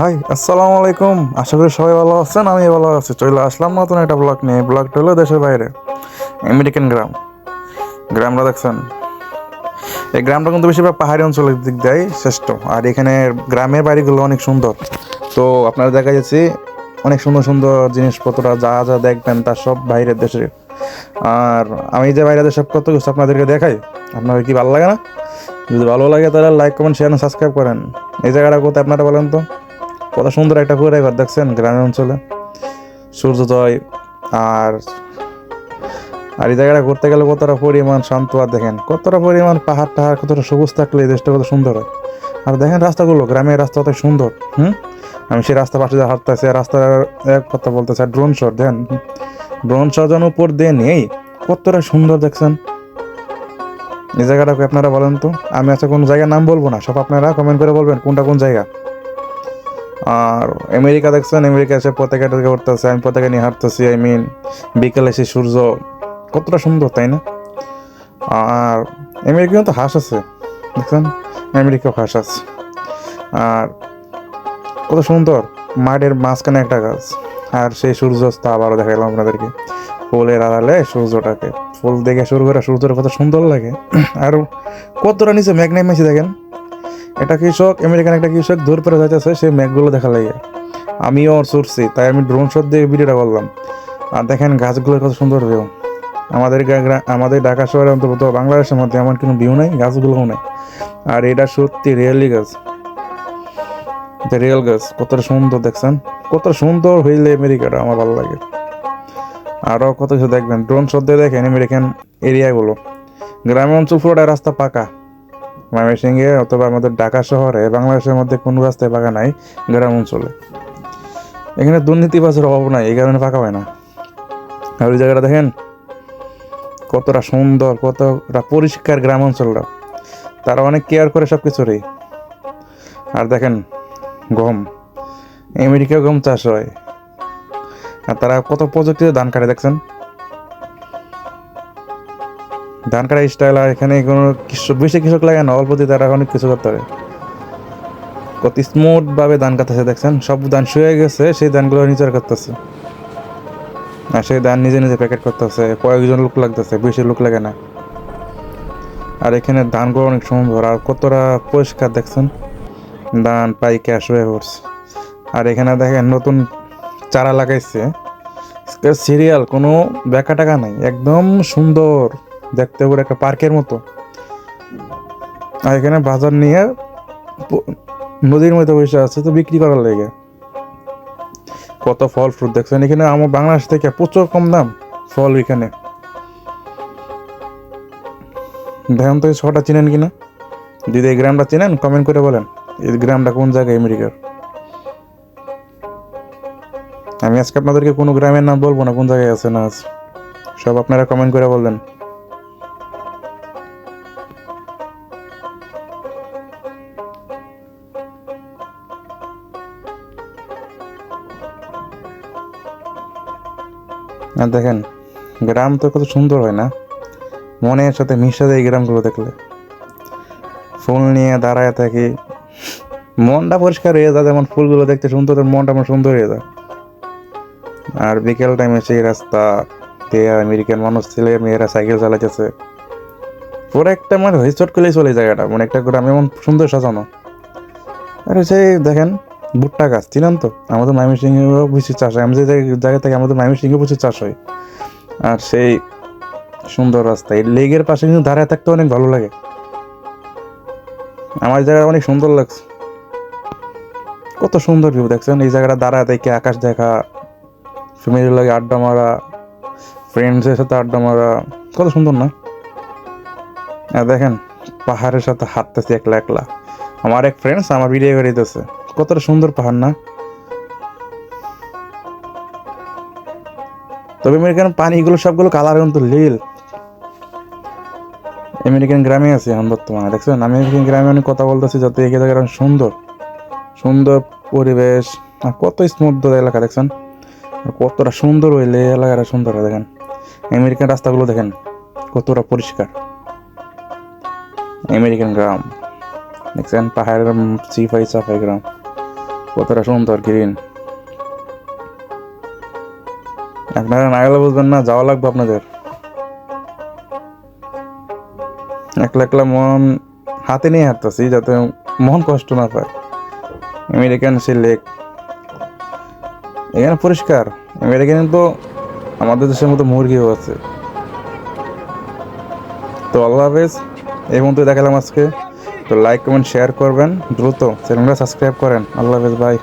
High আসসালামু আলাইকুম আশা করি সবাই ভালো আছেন আমি ভালো আছি। চলে আসলাম নতুন একটা ব্লগ নিয়ে। ব্লগটা হলো দেশের বাইরে। আমেরিকান গ্রাম গ্রামটা দেখছেন। এই গ্রামটা কিন্তু বেশিরভাগ পাহাড়ি অঞ্চলের দিক দেয় শ্রেষ্ঠ। আর এখানে গ্রামের বাড়িগুলো অনেক সুন্দর। তো আপনারা দেখা যাচ্ছে অনেক সুন্দর সুন্দর জিনিসপত্র, যা যা দেখবেন তা সব বাইরের দেশের আর আমি যে বাইরের দেশের কত কিছু আপনাদেরকে দেখাই, আপনাদের কি ভালো লাগে না? যদি ভালো লাগে তাহলে লাইক কমেন্ট শেয়ার সাবস্ক্রাইব করেন। এই জায়গাটা কোথায় আপনারা বলেন তো? কত সুন্দর একটা পুকুরে ঘর দেখছেন গ্রামের অঞ্চলে। সূর্যোদয় আর আর এই জায়গাটা ঘুরতে গেলে কতটা পরিমাণ শান্ত আর দেখেন, কতটা পরিমাণ পাহাড় টাহাড়, কতটা সবুজ থাকলে এই দেশটা কত সুন্দর হয়। আর দেখেন রাস্তাগুলো, গ্রামের রাস্তা কত সুন্দর, হুম? আমি সেই রাস্তা পাশে দিয়ে হাঁটতেছি রাস্তার এক কথা বলতেছি আর ড্রোন শট দেন ড্রোন শট যেন উপর দিয়ে নেই, কতটা সুন্দর দেখছেন। এই জায়গাটাকে আপনারা বলেন তো, আমি আচ্ছা কোনো জায়গার নাম বলব না, সব আপনারা কমেন্ট করে বলবেন কোনটা কোন জায়গা। আর আমেরিকা দেখছেন, আমেরিকা এসে পতাকা টতাকা উঠতেছে, আমি পতাকা নিয়ে হাঁটতেছি আই মিন বিকেলে এসে সূর্য কতটা সুন্দর, তাই না? আর আমেরিকাও তো হাঁস আছে, দেখছেন? আমেরিকাও হাঁস আছে। আর কত সুন্দর, মাঠের মাঝখানে একটা গাছ। আর সেই সূর্যাস্ত আবারও দেখালাম আপনাদেরকে। ফুলের আড়ালে সূর্যটাকে। ফুল দেখে শুরু করে সূর্যটা কত সুন্দর লাগে। আর কতটা নিচে মেঘ নেমেছে দেখেন। একটা কৃষক, আমেরিকান একটা কৃষক দূর পরে যাইতেছে সেই মেঘগুলো দেখা লাগে। আমিও ছুটছি, তাই আমি ড্রোন শট দিয়ে ভিডিওটা করলাম। আর দেখেন গাছগুলোর কত সুন্দর ভিউ আমাদের আমাদের ঢাকা শহরে অন্তর্গত বাংলাদেশের মধ্যে এমন কোনো ভিউ নাই, গাছগুলোও নেই। আর এটা সত্যি রিয়েলি গাছ। এটা রিয়েল গাছ, কতটা সুন্দর দেখছেন? কত সুন্দর হইলে আমেরিকাটা, আমার ভালো লাগে। আরও কত কিছু দেখবেন। ড্রোন শট দিয়ে দেখেন আমেরিকান এরিয়াগুলো গ্রাম অঞ্চল পুরোটা রাস্তা পাকা। ময়মনসিংহে অথবা আমাদের ঢাকা শহরে বাংলাদেশের মধ্যে কোনো রাস্তায় পাকা নাই গ্রাম অঞ্চলে। এখানে দুর্নীতিবাজের অভাব নাই, এই কারণে পাকা হয় না। আর ওই জায়গাটা দেখেন, কতটা সুন্দর, কতটা পরিষ্কার গ্রাম অঞ্চলটা। তারা অনেক কেয়ার করে সব কিছুরই আর দেখেন, গম। আমেরিকা গম চাষ হয়। আর তারা কত প্রযুক্তিতে ধান কাটে দেখছেন? ধান কাটা স্টাইল আর এখানে কোনো বেশি কৃষক লাগে না অল্প দিয়ে তারা অনেক কিছু করতে পারে। কত স্মুথভাবে ধান কাটতেছে, দেখছেন? সব ধান শুয়ে গেছে, সেই ধানগুলো নিজের করতেছে আর সেই ধান নিজে নিজে প্যাকেট করতেছে, কয়েকজন লোক লাগতেছে, বেশি লোক লাগে না। আর এখানে ধানগুলো অনেক সুন্দর, আর কতটা পরিষ্কার, দেখছেন? ধান পাই পাইকে আসবে পড়ছে আর এখানে দেখেন নতুন চারা লাগাইছে। সিরিয়াল, কোনো বেকা টাকা নাই, একদম সুন্দর। দেখতে পুরো একটা পার্কের মতো। আর এখানে বাজার নিয়ে নদীর মধ্যে বসে আছে, তো বিক্রি করার লেগে। কত ফল ফ্রুট দেখছেন? এখানে আমার বাংলাদেশ থেকে প্রচুর কম দাম ফল এখানে। দেখেন তো শহরটা চিনেন কিনা? যদি এই গ্রামটা চিনেন কমেন্ট করে বলেন, এই গ্রামটা কোন জায়গায় আমেরিকার? আমি আজকে আপনাদেরকে কোনো গ্রামের নাম বলব না, কোন জায়গায় আছে না আছে। সব আপনারা কমেন্ট করে বলবেন। আর দেখেন, গ্রাম তো কত সুন্দর হয় না? মনের সাথে মিশে যায় এই গ্রামগুলো দেখলে। ফুল নিয়ে দাঁড়ায় থাকি। মনটা পরিষ্কার হয়ে যায়, যেমন ফুলগুলো দেখতে সুন্দর মনটা আমার সুন্দর হয়ে যায়। আর বিকেল টাইমে সেই রাস্তা দিয়ে আমেরিকান মানুষ, ছেলে মেয়েরা সাইকেল চালাইতেছে। পুরো একটা মানে হিচট করলেই চলে জায়গাটা। মানে একটা গ্রাম এমন সুন্দর সাজানো। আর সেই দেখেন ভুট্টা গাছ, চিনেন তো? আমাদের ময়মনসিংহেও প্রচুর চাষ হয়। আমি যে জায়গা- থেকে আমাদের ময়মনসিংহে প্রচুর চাষ হয়। আর সেই সুন্দর রাস্তা। এই লেগের পাশে কিন্তু দাঁড়ায় থাকতে অনেক ভালো লাগে। আমার জায়গাটা অনেক সুন্দর লাগছে। কত সুন্দর ভিউ দেখছেন? এই জায়গাটা দাঁড়ায় দেখে আকাশ দেখা ফ্যামিলির লাগে আড্ডা মারা ফ্রেন্ডসের সাথে আড্ডা মারা। কত সুন্দর, না? দেখেন, পাহাড়ের সাথে হাঁটতেছি একলা একলা। আমার এক ফ্রেন্ডস আমার ভিডিও করে দিতেছে কতটা সুন্দর পাহাড় না? তবে আমেরিকান পানিগুলো সবগুলো কালার কিন্তু লীল। আমেরিকান গ্রামে আছে এখন বর্তমানে, দেখছেন? আমি আমেরিকান গ্রামে অনেক কথা বলতেছি যাতে এই জায়গাটা সুন্দর। সুন্দর পরিবেশ, আর কত স্মুথ এলাকা, দেখছেন? কতটা সুন্দর হইলে এলাকাটা সুন্দর দেখেন। আমেরিকান রাস্তাগুলো, দেখেন, কতটা পরিষ্কার। আমেরিকান গ্রাম, দেখছেন? পাহাড়ের চিফাই চাফাই গ্রাম। কতটা সুন্দর গ্রিন আপনারা না গেলে বুঝবেন না, যাওয়া লাগবে আপনাদের। একলা একলা মন হাতে নিয়ে হাঁটতেছি যাতে মন কষ্ট না পায়। আমেরিকান সে লেক এখানে পরিষ্কার। আমেরিকান তো আমাদের দেশের মতো মুরগিও আছে। তো আল্লাহ হাফেজ, এই মতো দেখালাম আজকে। তো লাইক কমেন্ট শেয়ার করবেন। দ্রুত চ্যানেলটা সাবস্ক্রাইব করেন। আল্লাহ হাফেজ বাই